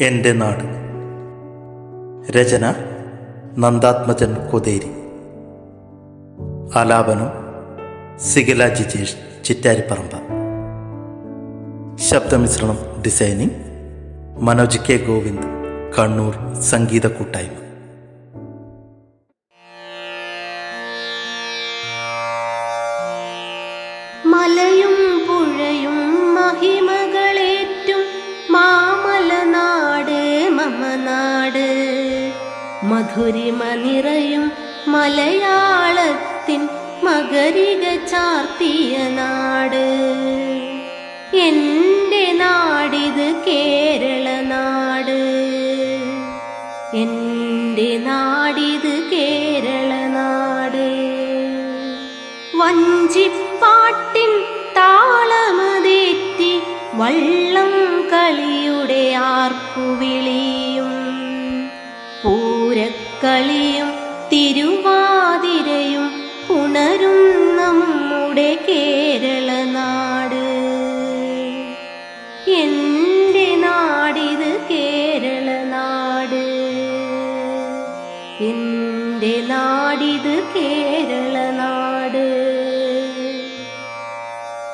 എന്റെ നാട്. രചന നന്ദാത്മജൻ കൊതേരി. ആലാപനം സിഗല ജിജേഷ് ചിറ്റാരിപ്പറമ്പ. ശബ്ദമിശ്രണം ഡിസൈനിങ് മനോജ് കെ ഗോവിന്ദ് കണ്ണൂർ സംഗീത കൂട്ടായ്മ മമനാട് മധുരിമ നിറയും മലയാളത്തിൻ മകരിക ചാർത്തിയ നാട്. എന്റെ നാടിത് കേരള നാട്. എന്റെ നാടിത് കേരള നാട്. വഞ്ചിപ്പാട്ടിൻ താളമതേറ്റി വള്ളം കളിയുടെ ആർപ്പുവിളിയും പൂരക്കളിയും തിരുവാതിരയും ഉണരും നമ്മുടെ കേരള നാട്. എന്റെ നാടിത് കേരള നാട്. എന്റെ നാടിത് കേരള നാട്.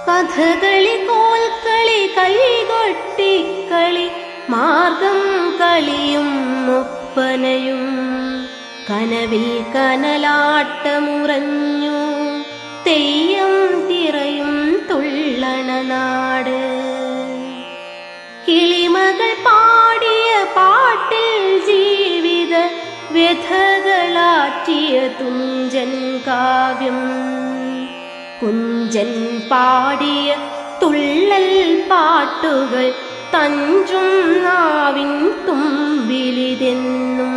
കഥകളി കോൽക്കളി കൈകൊട്ടിക്കളി മാർഗം കളിയും ഒപ്പനയും കനവിൽ കനലാട്ടമുറഞ്ഞു തെയ്യം തിറയും തുള്ളണ നാട്. കിളിമകൾ പാടിയ പാട്ടിൽ ജീവിത വ്യഥകളാറ്റിയ തുഞ്ചൻ കാവ്യം. കുഞ്ചൻ പാടിയ തുള്ളൽ പാട്ടുകൾ തഞ്ചും നാവിൻ തുമ്പിലിതെന്നും.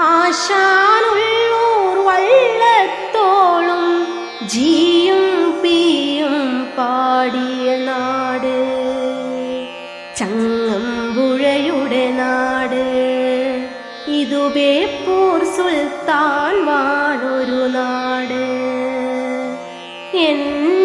ആശാനുള്ളൂർ വള്ളത്തോളും ജീയും പിയും പാടിയ നാട്. ചങ്ങമ്പുഴയുടെ നാട്. ഇതു ബേപ്പൂർ സുൽത്താൻ വാണൊരു നാട്. എന്റെ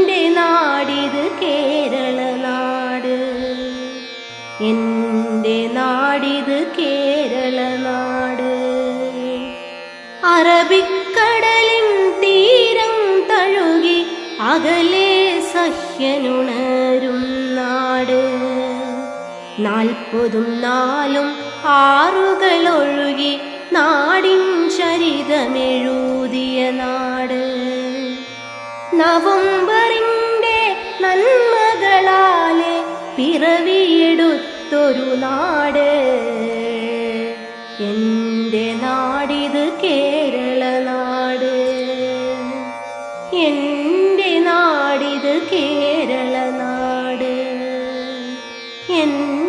അറബിക്കടലിൻ തീരം തഴുകി അകലെ സഹ്യനുണരും നാട്. നാൽപ്പതും നാലും ആറുകളൊഴുകി നാടിൻ ചരിതമെഴുതിയ നാട്. നവംബറിന്റെ നന്മകളാലെ പിറവിയെടുത്തൊരു നാട്. എന്റെ എന്റെ നാടിത് കേരള നാട് എന്റെ